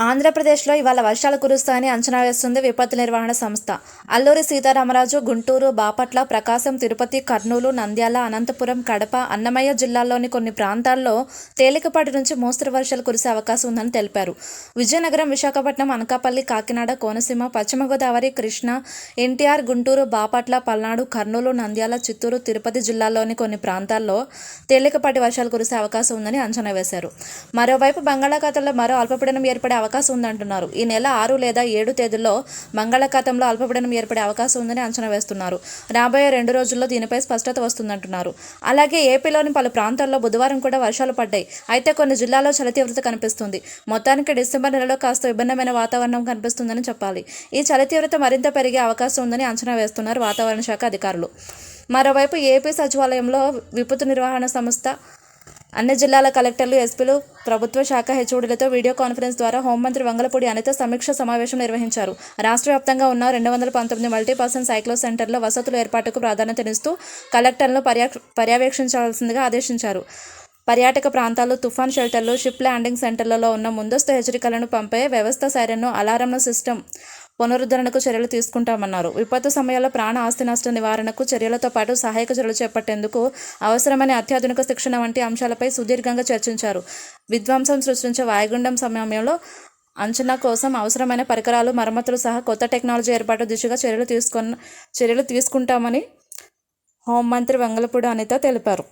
ఆంధ్రప్రదేశ్లో ఇవాళ వర్షాలు కురుస్తాయని అంచనా వేస్తుంది విపత్తు నిర్వహణ సంస్థ. అల్లూరి సీతారామరాజు గుంటూరు బాపట్ల ప్రకాశం తిరుపతి కర్నూలు నంద్యాల అనంతపురం కడప అన్నమయ్య జిల్లాల్లోని కొన్ని ప్రాంతాల్లో తేలికపాటి నుంచి మోస్తరు వర్షాలు కురిసే అవకాశం ఉందని తెలిపారు. విజయనగరం విశాఖపట్నం అనకాపల్లి కాకినాడ కోనసీమ పశ్చిమ గోదావరి కృష్ణా ఎన్టీఆర్ గుంటూరు బాపట్ల పల్నాడు కర్నూలు నంద్యాల చిత్తూరు తిరుపతి జిల్లాల్లోని కొన్ని ప్రాంతాల్లో తేలికపాటి వర్షాలు కురిసే అవకాశం ఉందని అంచనా వేశారు. మరోవైపు బంగాళాఖాతంలో మరో అల్పపీడనం ఏర్పడే అవకాశం అవకాశం ఉందంటున్నారు. ఈ నెల ఆరు లేదా ఏడు తేదీల్లో బంగాళాఖాతంలో అల్పపీడనం ఏర్పడే అవకాశం ఉందని అంచనా వేస్తున్నారు. రాబోయే రెండు రోజుల్లో దీనిపై స్పష్టత వస్తుందంటున్నారు. అలాగే ఏపీలోని పలు ప్రాంతాల్లో బుధవారం కూడా వర్షాలు పడ్డాయి. అయితే కొన్ని జిల్లాల్లో చలి తీవ్రత కనిపిస్తుంది. మొత్తానికి డిసెంబర్ నెలలో కాస్త విభిన్నమైన వాతావరణం కనిపిస్తుందని చెప్పాలి. ఈ చలి తీవ్రత మరింత పెరిగే అవకాశం ఉందని అంచనా వేస్తున్నారు వాతావరణ శాఖ అధికారులు. మరోవైపు ఏపీ సచివాలయంలో విపత్తు నిర్వహణ సంస్థ అన్ని జిల్లాల కలెక్టర్లు ఎస్పీలు ప్రభుత్వ శాఖ హెచ్ఓడీలతో వీడియో కాన్ఫరెన్స్ ద్వారా హోంమంత్రి వంగలపూడి అనిత సమీక్ష సమావేశం నిర్వహించారు. రాష్ట్ర వ్యాప్తంగా ఉన్న రెండు వందల పంతొమ్మిది మల్టీపర్సన్ సైక్లో సెంటర్లో వసతుల ఏర్పాటుకు ప్రాధాన్యతనిస్తూ కలెక్టర్లను పర్యా పర్యవేక్షించాల్సిందిగా ఆదేశించారు. పర్యాటక ప్రాంతాలు తుఫాన్ షెల్టర్లు షిప్ ల్యాండింగ్ సెంటర్లలో ఉన్న ముందస్తు హెచ్చరికలను పంపే వ్యవస్థ సైరన్ను అలారంల సిస్టమ్ పునరుద్ధరణకు చర్యలు తీసుకుంటామన్నారు. విపత్తు సమయాల్లో ప్రాణ ఆస్తి నష్ట నివారణకు చర్యలతో పాటు సహాయక చర్యలు చేపట్టేందుకు అవసరమైన అత్యాధునిక శిక్షణ వంటి అంశాలపై సుదీర్ఘంగా చర్చించారు. విధ్వంసం సృష్టించే వాయుగుండం సమయంలో అంచనా కోసం అవసరమైన పరికరాలు మరమ్మతులు సహా కొత్త టెక్నాలజీ ఏర్పాటు దిశగా చర్యలు తీసుకున్న చర్యలు తీసుకుంటామని హోంమంత్రి వెంగళపూడి అనిత తెలిపారు.